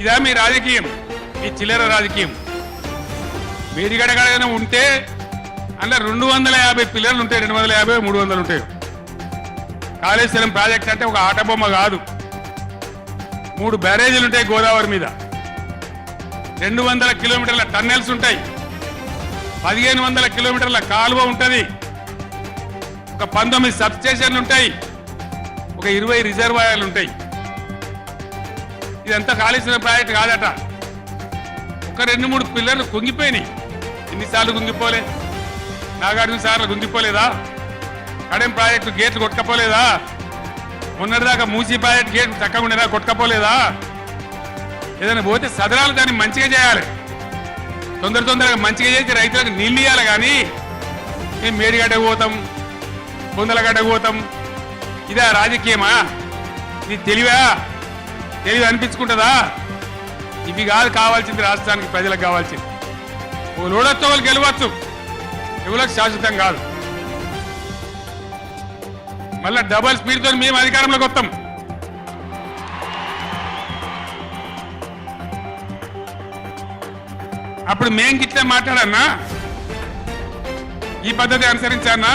ఇదా మీ రాజకీయం ఈ చిల్లర రాజకీయం. మేడిగడగడగానే ఉంటే అందులో రెండు వందల యాభై పిల్లర్లు ఉంటాయి రెండు వందల యాభై మూడు వందలు ఉంటాయి. కాళేశ్వరం ప్రాజెక్ట్ అంటే ఒక ఆట బొమ్మ కాదు. మూడు బ్యారేజీలు ఉంటాయి గోదావరి మీద. రెండు వందల కిలోమీటర్ల టన్నెల్స్ ఉంటాయి. పదిహేను వందల కిలోమీటర్ల కాలువ ఉంటుంది. ఒక పంతొమ్మిది సబ్ స్టేషన్లు ఉంటాయి. ఒక ఇరవై రిజర్వాయర్లు ఉంటాయి. ఇదంతా కాళేశ్వరం ప్రాజెక్ట్ కాదట. ఒక రెండు మూడు పిల్లర్లు కుంగిపోయినాయి. ఎన్నిసార్లు కుంగిపోలే? నాగార్జున సార్లు కుంగిపోలేదా? కడెం ప్రాజెక్టు గేట్లు కొట్టకపోలేదా? మొన్నటిదాకా మూసీ ప్రాజెక్ట్ గేట్ చక్కగా ఉండేదా కొట్టకపోలేదా? ఏదైనా పోతే సదరాలు దాన్ని మంచిగా చేయాలి. తొందర తొందరగా మంచిగా చేసి రైతులకు నీళ్ళు ఇవ్వాలి కానీ మేము మేడిగడ్డకు పోతాం కొందలగడ్డకు పోతాం. ఇదా రాజకీయమా? ఇది తెలివా? తెలివి అనిపించుకుంటుందా? ఇవి కాదు కావాల్సింది రాష్ట్రానికి ప్రజలకు కావాల్సింది. ఓ లోడొచ్చు వాళ్ళు గెలవచ్చు. ఎవరికి శాశ్వతం కాదు. మళ్ళా డబల్ స్పీడ్తో మేము అధికారంలోకి వస్తాం. అప్పుడు మేం గిట్లే మాట్లాడన్నా? ఈ పద్ధతి అనుసరించానా?